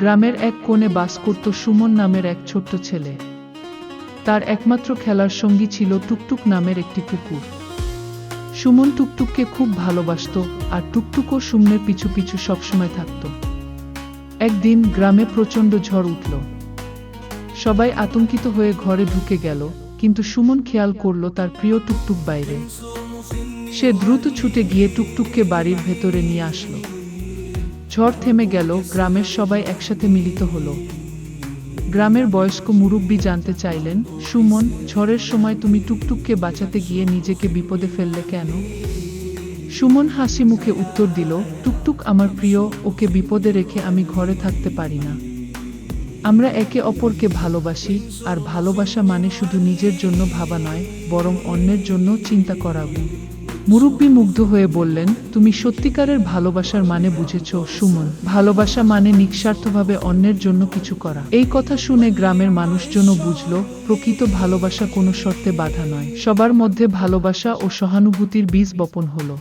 গ্রামের এক কোণে বাস করত সুমন নামের এক ছোট্ট ছেলে। তার একমাত্র খেলার সঙ্গী ছিল টুকটুক নামের একটি কুকুর। সুমন টুকটুককে খুব ভালোবাসতো আর টুকটুকও সুমনের পিছু পিছু সবসময় থাকত। একদিন গ্রামে প্রচণ্ড ঝড় উঠল। সবাই আতঙ্কিত হয়ে ঘরে ঢুকে গেল, কিন্তু সুমন খেয়াল করল তার প্রিয় টুকটুক বাইরে। সে দ্রুত ছুটে গিয়ে টুকটুককে বাড়ির ভেতরে নিয়ে আসলো। ঝড় থেমে গেল, গ্রামের সবাই একসাথে মিলিত হলো। গ্রামের বয়স্ক মুরব্বী জানতে চাইলেন, সুমন, ঝড়ের সময় তুমি টুকটুককে বাঁচাতে গিয়ে নিজেকে বিপদে ফেললে কেন? সুমন হাসি মুখে উত্তর দিল, টুকটুক আমার প্রিয়, ওকে বিপদে রেখে আমি ঘরে থাকতে পারি না। আমরা একে অপরকে ভালোবাসি, আর ভালোবাসা মানে শুধু নিজের জন্য ভাবা নয়, বরং অন্যের জন্য চিন্তা করাবো মুরব্বী মুগ্ধ হয়ে বললেন, তুমি সত্যিকারের ভালোবাসার মানে বুঝেছ, সুমন। ভালোবাসা মানে নিঃস্বার্থভাবে অন্যের জন্য কিছু করা। এই কথা শুনে গ্রামের মানুষজনও বুঝল, প্রকৃত ভালোবাসা কোনো শর্তে বাধা নয়। সবার মধ্যে ভালোবাসা ও সহানুভূতির বীজ বপন হলো।